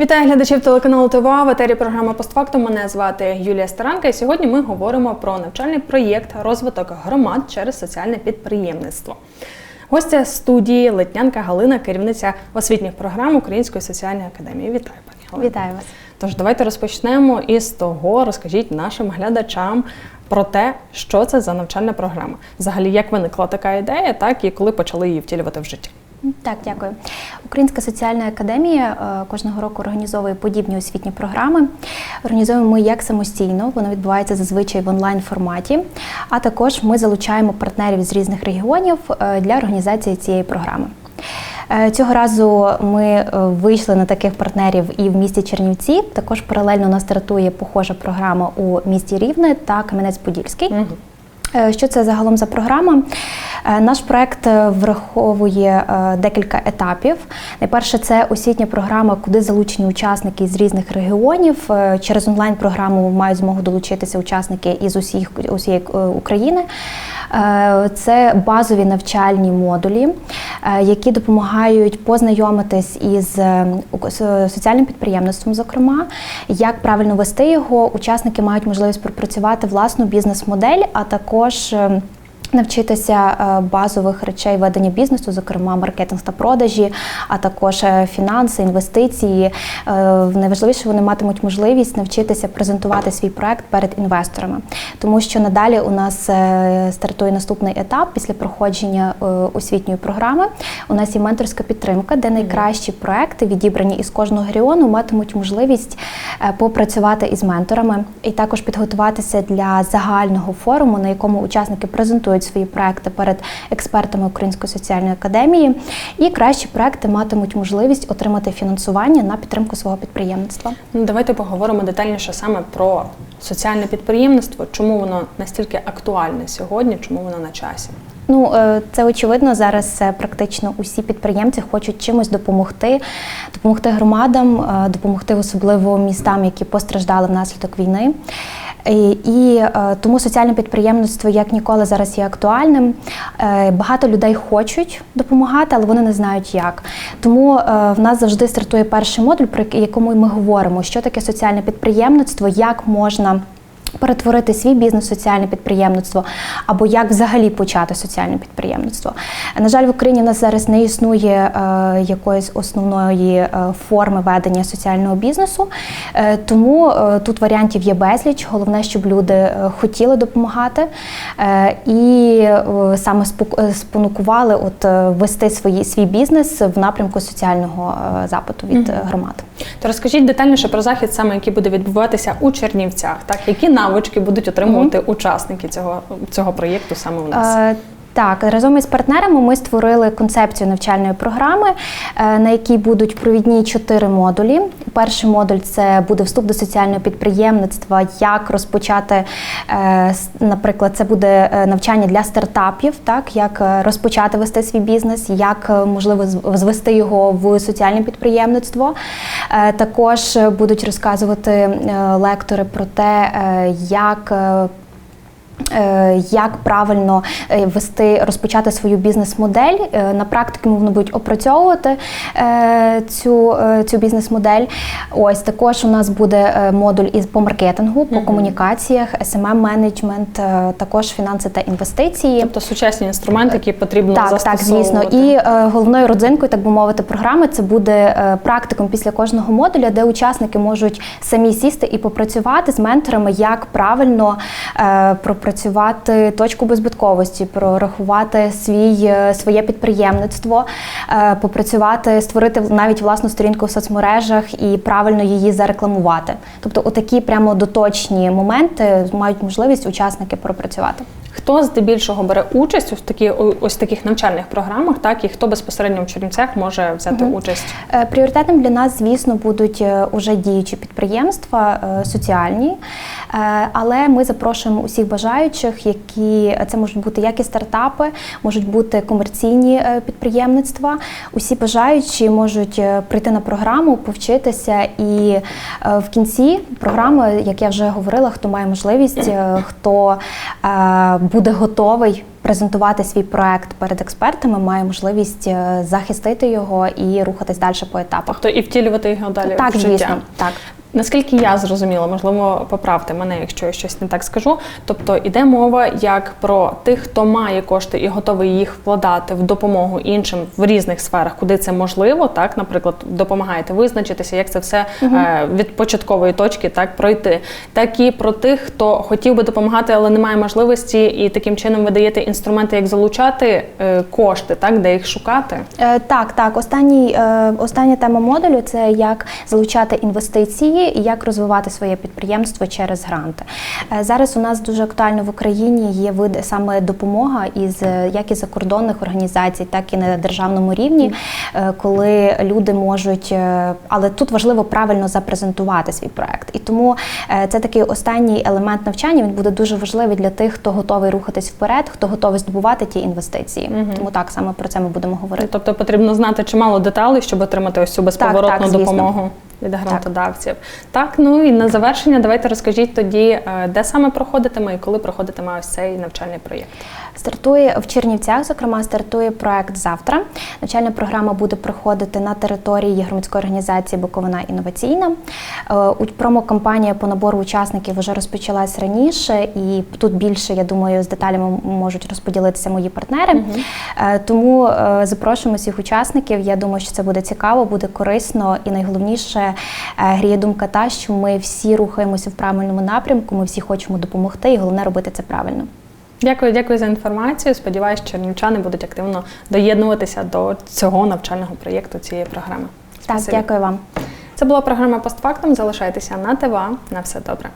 Вітаю глядачів телеканалу ТВА. В етері програма «Постфактум». Мене звати Юлія Старанка. І сьогодні ми говоримо про навчальний проєкт розвиток громад через соціальне підприємництво. Гостя студії Летнянка Галина, керівниця освітніх програм Української соціальної академії. Вітаю, пані Галина. Вітаю вас. Тож давайте розпочнемо із того, розкажіть нашим глядачам про те, що це за навчальна програма. Взагалі, як виникла така ідея, так і коли почали її втілювати в життя. Так, дякую. Українська соціальна академія е, кожного року організовує подібні освітні програми. Організовуємо ми як самостійно, воно відбувається зазвичай в онлайн форматі. А також ми залучаємо партнерів з різних регіонів е, для організації цієї програми. Е, Цього разу ми вийшли на таких партнерів і в місті Чернівці. Також паралельно у нас стартує похожа програма у місті Рівне та Кам'янець-Подільський. Е, Що це загалом за програма? Е, Наш проект е, враховує декілька етапів. Найперше, це освітня програма, куди залучені учасники з різних регіонів. Через онлайн-програму мають змогу долучитися учасники із усіх усієї України. Це базові навчальні модулі, які допомагають познайомитись із соціальним підприємництвом, зокрема, як правильно вести його. Учасники мають можливість пропрацювати власну бізнес-модель, а також е, Навчитися е, базових речей ведення бізнесу, зокрема маркетинг та продажі, а також е, фінанси, інвестиції. Е, Найважливіше вони матимуть можливість навчитися презентувати свій проект перед інвесторами, тому що надалі у нас стартує наступний етап після проходження освітньої програми. У нас є менторська підтримка, де найкращі проекти, відібрані із кожного регіону, матимуть можливість попрацювати із менторами і також підготуватися для загального форуму, на якому учасники презентують свої проекти перед експертами Української соціальної академії. І кращі проекти матимуть можливість отримати фінансування на підтримку свого підприємництва. Ну, давайте поговоримо детальніше саме про соціальне підприємництво, чому воно настільки актуальне сьогодні, чому воно на часі. Ну, е, це очевидно. Зараз е, практично усі підприємці хочуть чимось допомогти, допомогти громадам, е, допомогти особливо містам, які постраждали внаслідок війни. І, і е, тому соціальне підприємництво як ніколи зараз є актуальним. Е, Багато людей хочуть допомагати, але вони не знають як. Тому е, в нас завжди стартує перший модуль, про якому ми говоримо, що таке соціальне підприємництво, як можна. Перетворити свій бізнес в соціальне підприємництво або як взагалі почати соціальне підприємництво. На жаль, в Україні в нас зараз не існує е, якоїсь основної е, форми ведення соціального бізнесу, е, тому е, тут варіантів є безліч. Головне, щоб люди е, хотіли допомагати е, і е, саме е, спонукували от е, вести свої свій бізнес в напрямку соціального е, запиту від е, громад. То розкажіть детальніше про захід, саме який буде відбуватися у Чернівцях, так які навички будуть отримувати учасники цього, цього проєкту саме у нас. Так, разом із партнерами ми створили концепцію навчальної програми, е, на якій будуть провідні чотири модулі. Перший модуль це буде вступ до соціального підприємництва, як розпочати, е, наприклад, це буде е, навчання для стартапів, так як розпочати вести свій бізнес, як можливо зв- звести його в соціальне підприємництво. Також будуть розказувати лектори про те, як Як правильно е, вести, розпочати свою бізнес-модель. Е, На практиці вони будуть опрацьовувати е, цю, е, цю бізнес-модель. Ось також у нас буде е, модуль із по маркетингу, по комунікаціях, smm менеджмент також фінанси та інвестиції. Тобто сучасні інструменти, які потрібно Так, так, застосовувати. звісно. І е, головною родзинкою, так би мовити, програми це буде е, практикум після кожного модуля, де учасники можуть самі сісти і попрацювати з менторами, як правильно е, пропрацювати точку беззбитковості, прорахувати свій, е, своє підприємництво, е, попрацювати, створити навіть власну сторінку в соцмережах і правильно її зарекламувати. Тобто, отакі прямо доточні моменти мають можливість учасники пропрацювати. Хто здебільшого бере участь у такі ось таких навчальних програмах, так і хто безпосередньо в Чернівцях може взяти участь? Е, Пріоритетом для нас, звісно, будуть уже діючі підприємства соціальні, але ми запрошуємо усіх бажаючих, які це можуть бути як і стартапи, можуть бути комерційні е, підприємництва. Усі бажаючі можуть е, прийти на програму, повчитися, і е, в кінці програми, як я вже говорила, хто має можливість, е, хто е, буде готовий презентувати свій проект перед експертами, має можливість е, захистити його і рухатись далі по етапах. Тобто і втілювати його далі Так, в життя. звісно, так. Наскільки я зрозуміла, можливо, поправте мене, якщо я щось не так скажу. Тобто іде мова як про тих, хто має кошти і готовий їх вкладати в допомогу іншим в різних сферах, куди це можливо, так, наприклад, допомагаєте визначитися, як це все е, від початкової точки так пройти. Так і про тих, хто хотів би допомагати, але не має можливості, і таким чином ви даєте інструменти, як залучати е, кошти, так, де їх шукати. Е, Так, так. Останній, е, остання тема модулю це як залучати інвестиції і як розвивати своє підприємство через гранти. Е, Зараз у нас дуже актуально в Україні є вид саме допомога із е, як із закордонних організацій, так і на державному рівні, е, коли люди можуть, але тут важливо правильно запрезентувати свій проект. І тому це такий останній елемент навчання. Він буде дуже важливий для тих, хто готовий рухатись вперед, хто готовий здобувати ті інвестиції. Тому так саме про це ми будемо говорити. Тобто потрібно знати чимало деталей, щоб отримати ось цю безповоротну так, звісно. допомогу від грантодавців. Так. ну і на завершення давайте розкажіть тоді, е, де саме проходитиме і коли проходитиме ось цей навчальний проєкт. Стартує в Чернівцях, зокрема, стартує проект завтра. Навчальна програма буде проходити на території громадської організації Буковина інноваційна. Е, Промокампанія по набору учасників вже розпочалась раніше, і тут більше, я думаю, з деталями можуть розподілитися мої партнери. Е, Тому запрошуємо всіх учасників. Я думаю, що це буде цікаво, буде корисно, і найголовніше е, гріє думка та, що ми всі рухаємося в правильному напрямку. Ми всі хочемо допомогти, і головне робити це правильно. Дякую, дякую за інформацію. Сподіваюсь, що чернівчани будуть активно доєднуватися до цього навчального проєкту цієї програми. Так, дякую вам. Це була програма постфактум. Залишайтеся на ТВА. На все добре.